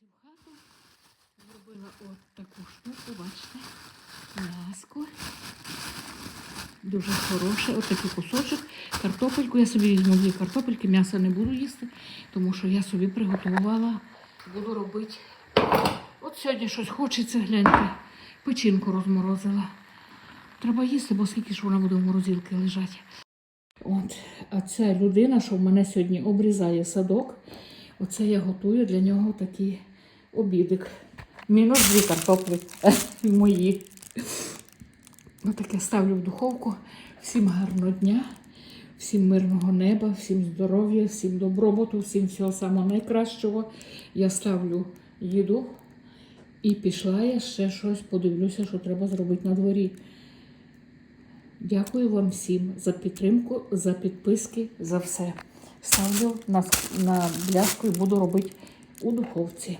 вулиці хату. Зробила от таку штуку, бачите, м'яско. Дуже хороше, от такий кусочок. Картопельку. Я собі візьму дві картопельки, м'яса не буду їсти, тому що я собі приготувала. Буду робити. От сьогодні щось хочеться, гляньте. Печінку розморозила. Треба їсти, бо скільки ж вона буде в морозилці лежати. От, а ця людина, що в мене сьогодні обрізає садок, оце я готую для нього такий обідик. Мінус дві картоплі мої. Отаке ставлю в духовку. Всім гарного дня, всім мирного неба, всім здоров'я, всім добробуту, всім всього самого найкращого. Я ставлю їду і пішла я ще щось, подивлюся, що треба зробити на дворі. Дякую вам всім за підтримку, за підписки, за все. Ставлю на, на бляшку і буду робити у духовці.